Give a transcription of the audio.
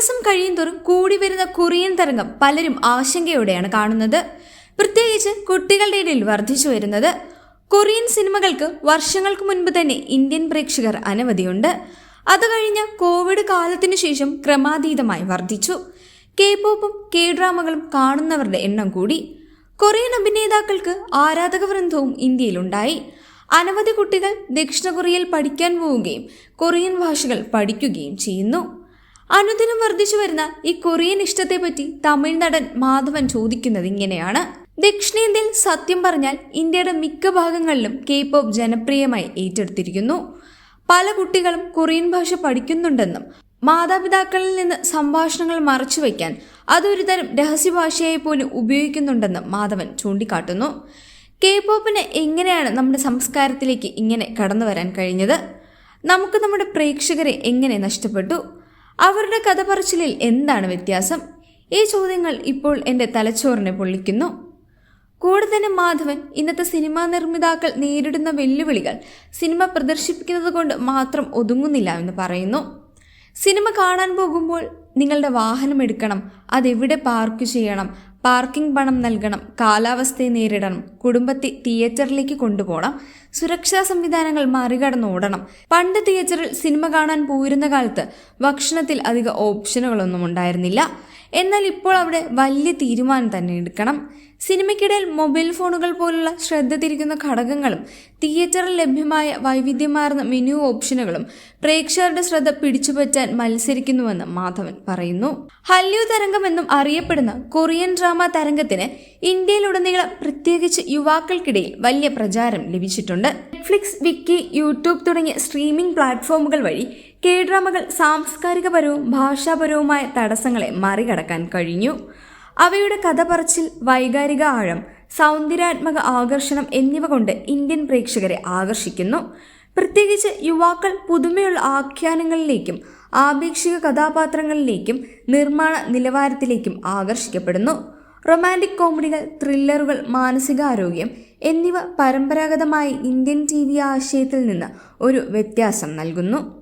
ദിവസം കഴിയുന്തോറും കൂടി വരുന്ന കൊറിയൻ തരംഗം പലരും ആശങ്കയോടെയാണ് കാണുന്നത്. പ്രത്യേകിച്ച് കുട്ടികളുടെ ഇടയിൽ വർദ്ധിച്ചു വരുന്നത്. കൊറിയൻ സിനിമകൾക്ക് വർഷങ്ങൾക്ക് മുൻപ് തന്നെ ഇന്ത്യൻ പ്രേക്ഷകർ അനവധിയുണ്ട്. അത് കഴിഞ്ഞ കോവിഡ് കാലത്തിനു ശേഷം ക്രമാതീതമായി വർദ്ധിച്ചു. കെ പോപ്പും കെ ഡ്രാമകളും കാണുന്നവരുടെ എണ്ണം കൂടി. കൊറിയൻ അഭിനേതാക്കൾക്ക് ആരാധക വൃന്ദവും ഇന്ത്യയിലുണ്ടായി. അനവധി കുട്ടികൾ ദക്ഷിണ കൊറിയയിൽ പഠിക്കാൻ പോവുകയും കൊറിയൻ ഭാഷകൾ പഠിക്കുകയും ചെയ്യുന്നു. അനുദിനം വർദ്ധിച്ചു വരുന്ന ഈ കൊറിയൻ ഇഷ്ടത്തെപ്പറ്റി തമിഴ് നടൻ മാധവൻ ചോദിക്കുന്നത് ഇങ്ങനെയാണ്. ദക്ഷിണേന്ത്യയിൽ സത്യം പറഞ്ഞാൽ ഇന്ത്യയുടെ മിക്ക ഭാഗങ്ങളിലും കെ പോപ്പ് ജനപ്രിയമായി ഏറ്റെടുത്തിരിക്കുന്നു. പല കുട്ടികളും കൊറിയൻ ഭാഷ പഠിക്കുന്നുണ്ടെന്നും മാതാപിതാക്കളിൽ നിന്ന് സംഭാഷണങ്ങൾ മറച്ചുവെക്കാൻ അതൊരു തരം രഹസ്യഭാഷയായി പോലും ഉപയോഗിക്കുന്നുണ്ടെന്നും മാധവൻ ചൂണ്ടിക്കാട്ടുന്നു. കെ പോപ്പിന് എങ്ങനെയാണ് നമ്മുടെ സംസ്കാരത്തിലേക്ക് ഇങ്ങനെ കടന്നു വരാൻ കഴിഞ്ഞത്? നമുക്ക് നമ്മുടെ പ്രേക്ഷകരെ എങ്ങനെ നഷ്ടപ്പെട്ടു? അവരുടെ കഥ പറച്ചിലിൽ എന്താണ് വ്യത്യാസം? ഈ ചോദ്യങ്ങൾ ഇപ്പോൾ എന്റെ തലച്ചോറിനെ പൊള്ളിക്കുന്നു. കൂടുതലും മാധവൻ ഇന്നത്തെ സിനിമാ നിർമ്മിതാക്കൾ നേരിടുന്ന വെല്ലുവിളികൾ സിനിമ പ്രദർശിപ്പിക്കുന്നത് കൊണ്ട് മാത്രം ഒതുങ്ങുന്നില്ല എന്ന് പറയുന്നു. സിനിമ കാണാൻ പോകുമ്പോൾ നിങ്ങളുടെ വാഹനം എടുക്കണം അതെവിടെ പാർക്ക് ചെയ്യണം പാർക്കിംഗ് പണം നൽകണം കാലാവസ്ഥയെ നേരിടണം കുടുംബത്തെ തിയേറ്ററിലേക്ക് കൊണ്ടുപോകണം സുരക്ഷാ സംവിധാനങ്ങൾ മറികടന്ന് ഓടണം. പണ്ട് തിയേറ്ററിൽ സിനിമ കാണാൻ പോയിരുന്ന കാലത്ത് ഭക്ഷണത്തിൽ അധിക ഓപ്ഷനുകളൊന്നും ഉണ്ടായിരുന്നില്ല. എന്നാൽ ഇപ്പോൾ അവിടെ വലിയ തീരുമാനം തന്നെ എടുക്കണം. സിനിമയ്ക്കിടയിൽ മൊബൈൽ ഫോണുകൾ പോലുള്ള ശ്രദ്ധ തിരിക്കുന്ന ഘടകങ്ങളും തിയേറ്ററിൽ ലഭ്യമായ വൈവിധ്യമാർന്ന മെനു ഓപ്ഷനുകളും പ്രേക്ഷകരുടെ ശ്രദ്ധ പിടിച്ചുപറ്റാൻ മത്സരിക്കുന്നുവെന്ന് മാധവൻ പറയുന്നു. ഹല്യു തരംഗം എന്നും അറിയപ്പെടുന്ന കൊറിയൻ ഡ്രാമ തരംഗത്തിന് ഇന്ത്യയിലുടനീളം പ്രത്യേകിച്ച് യുവാക്കൾക്കിടയിൽ വലിയ പ്രചാരം ലഭിച്ചിട്ടുണ്ട്. നെറ്റ്ഫ്ലിക്സ് വിക്കി യൂട്യൂബ് തുടങ്ങിയ സ്ട്രീമിംഗ് പ്ലാറ്റ്ഫോമുകൾ വഴി കെ ഡ്രാമകൾ സാംസ്കാരികപരവും ഭാഷാപരവുമായ തടസ്സങ്ങളെ മറികടക്കാൻ കഴിഞ്ഞു. അവയുടെ കഥ പറച്ചിൽ വൈകാരിക ആഴം സൗന്ദര്യാത്മക ആകർഷണം എന്നിവ കൊണ്ട് ഇന്ത്യൻ പ്രേക്ഷകരെ ആകർഷിക്കുന്നു. പ്രത്യേകിച്ച് യുവാക്കൾ പുതുമയുള്ള ആഖ്യാനങ്ങളിലേക്കും ആപേക്ഷിക കഥാപാത്രങ്ങളിലേക്കും നിർമ്മാണ നിലവാരത്തിലേക്കും ആകർഷിക്കപ്പെടുന്നു. റൊമാന്റിക് കോമഡികൾ ത്രില്ലറുകൾ മാനസികാരോഗ്യം എന്നിവ പരമ്പരാഗതമായി ഇന്ത്യൻ ടി വി ആശയത്തിൽ നിന്ന് ഒരു വ്യത്യാസം നൽകുന്നു.